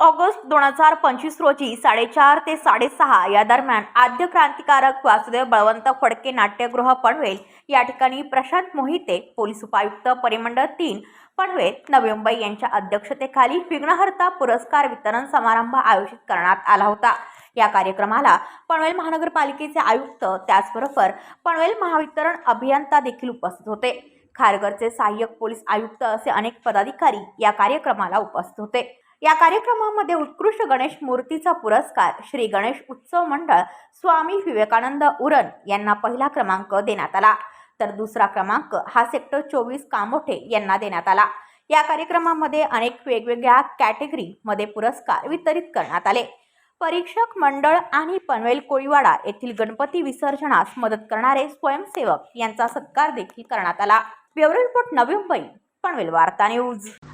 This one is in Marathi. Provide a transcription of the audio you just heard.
ऑगस्ट दोन हजार पंचवीस रोजी साडेचार ते साडेसहा या दरम्यान आद्य क्रांतिकारक वासुदेव बळवंत फडके नाट्यगृह पनवेल या ठिकाणी प्रशांत मोहिते पोलीस उपायुक्त परिमंडळ तीन पनवेल नवी मुंबई यांच्या अध्यक्षतेखाली विघ्नहर्ता पुरस्कार वितरण समारंभ आयोजित करण्यात आला होता. या कार्यक्रमाला पनवेल महानगरपालिकेचे आयुक्त त्याचबरोबर पनवेल महावितरण अभियंता देखील उपस्थित होते. खारघरचे सहाय्यक पोलीस आयुक्त असे अनेक पदाधिकारी या कार्यक्रमाला उपस्थित होते. या कार्यक्रमामध्ये उत्कृष्ट गणेश मूर्तीचा पुरस्कार श्री गणेश उत्सव मंडळ स्वामी विवेकानंद उरण यांना पहिला क्रमांक देण्यात आला. तर दुसरा क्रमांक हा सेक्टर चोवीस कामोठे यांना देण्यात आला. या कार्यक्रमामध्ये अनेक वेगवेगळ्या कॅटेगरीमध्ये पुरस्कार वितरित करण्यात आले. परीक्षक मंडळ आणि पनवेल कोळीवाडा येथील गणपती विसर्जनास मदत करणारे स्वयंसेवक यांचा सत्कार देखील करण्यात आला. ब्युरो रिपोर्ट नवी मुंबई पनवेल वार्ता न्यूज.